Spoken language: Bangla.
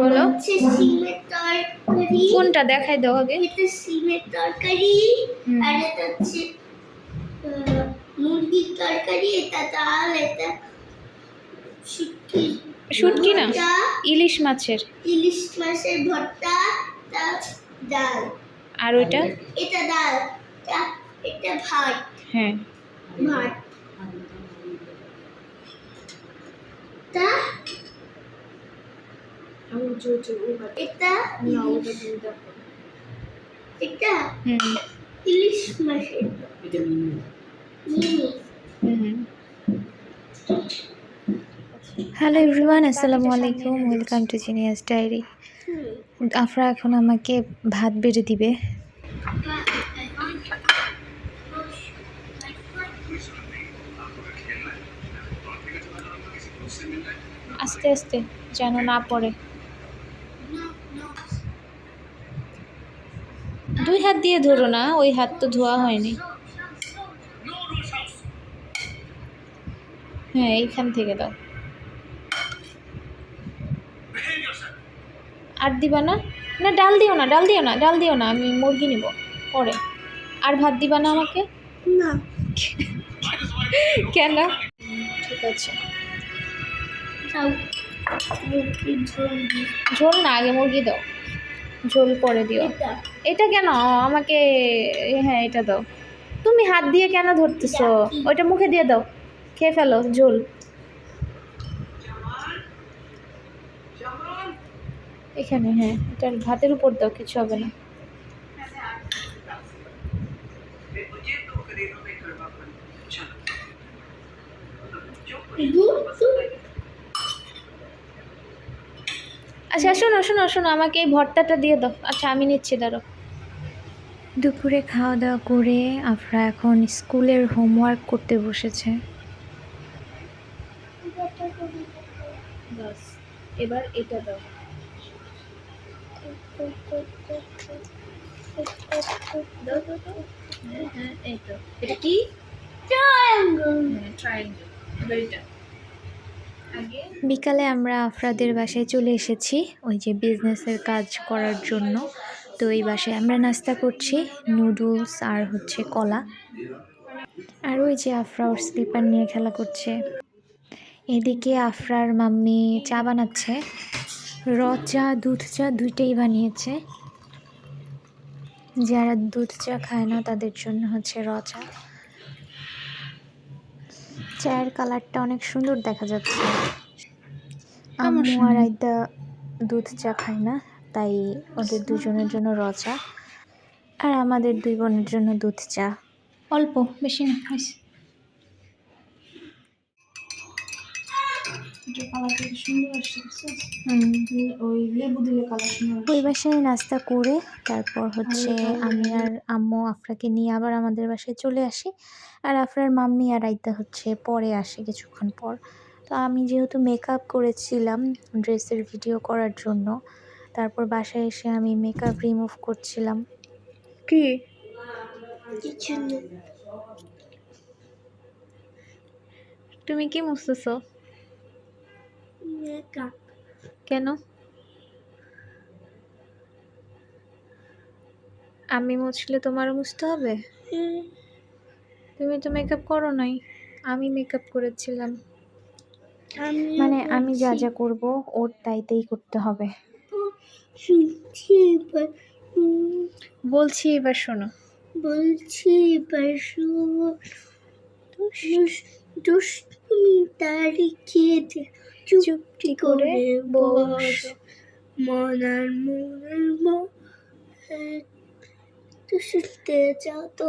বলো। সিমের তরকারি। কোনটা দেখাই দাও আগে। এটা সিমের তরকারি। আর এটা হচ্ছে মুরগির তরকারি। এটা ডাল এটা শুটকি। শুটকি না? ইলিশ মাছের। ইলিশ মাছের ভর্তা ডাল। আর ওইটা? এটা ডাল। এটা ভাত। হ্যাঁ। ভাত তা এটা এটা ইলিশ মাছের মিনি হুম হ্যালো এভরিওয়ান আসসালামু আলাইকুম। Welcome to genius diary Afra এখন আমাকে ভাত বেড়ে দিবে। আস্তে আস্তে, যেন না পড়ে। দুই হাত দিয়ে ধরো না ওই হাত তো ধোয়া হয়নি। হ্যাঁ এইখান থেকে দাও। আর দিবা না? না ডাল দিও না ডাল দিও না ডাল দিও না আমি মুরগি নিব পরে। আর ভাত দিবা না আমাকে? না। কেন? ঠিক আছে। ঝোল না আগে মুরগি দাও। ঝোল পরে দিও। এটা। কেন? আমাকে হ্যাঁ এটা দাও। তুমি হাত দিয়ে কেন ধরতেছো? ওইটা মুখে দিয়ে দাও। খেয়ে ফেলো ঝোল। এখানে হ্যাঁ এটা ভাতের উপর দাও কিছু হবে না দুধ আচ্ছা শোনো শোনো শোনো আমাকে এই ভর্তাটা দিয়ে দাও। আচ্ছা আমি নিচ্ছি দাঁড়ো দুপুরে খাওয়া দাওয়া করে আফরা এখন স্কুলের হোমওয়ার্ক করতে বসেছে। বাস এবার এটা দাও। হ্যাঁ হ্যাঁ এটা। কি? Triangle হ্যাঁ ট্রায়াঙ্গেল এবার এটা। বিকালে আমরা আফরাদের বাসায় চলে এসেছি, ওই যে বিজনেসের কাজ করার জন্য। তো এই বাসায় আমরা নাস্তা করছি নুডলস আর হচ্ছে কলা। আর ওই যে আফরা ওর স্লিপার নিয়ে খেলা করছে। এদিকে আফরার মাম্মি চা বানাচ্ছে। র চা, দুধ চা দুইটাই বানিয়েছে। যারা দুধ চা খায় না, তাদের জন্য হচ্ছে র চা। চায়ের কালারটা অনেক সুন্দর দেখা যাচ্ছে। আম্মু আর আইদা দুধ চা খায় না তাই ওদের দুজনের জন্য র চা। আর আমাদের দুই বোনের জন্য দুধ চা। অল্প বেশি না ওই লেবু দিলে কালার সুন্দর ওই বাসায় নাস্তা করে তারপর হচ্ছে আমি আর আম্মু আফরাকে নিয়ে আবার আমাদের বাসায় চলে আসি। আর আফরার মাম্মি আর আইতা হচ্ছে পরে আসে কিছুক্ষণ পর। তো আমি যেহেতু মেকআপ করেছিলাম ড্রেসের ভিডিও করার জন্য তারপর বাসায় এসে আমি মেকআপ রিমুভ করছিলাম। কি? তুমি কি মুছতেছো? কেন? আমি মুছলে তোমারও মুছতে হবে? তুমি তো মেকআপ করো নাই। আমি মেকআপ করেছিলাম। মানে আমি যা যা করব, ওর তাইতেই করতে হবে। বলছি এবার শোনো। বলছি এবার শোন। দুষ- দুষ্টুমি তারি খেয়ে দে চুপটি করে বস। মনার মনের মন তো শুনতে যাও তো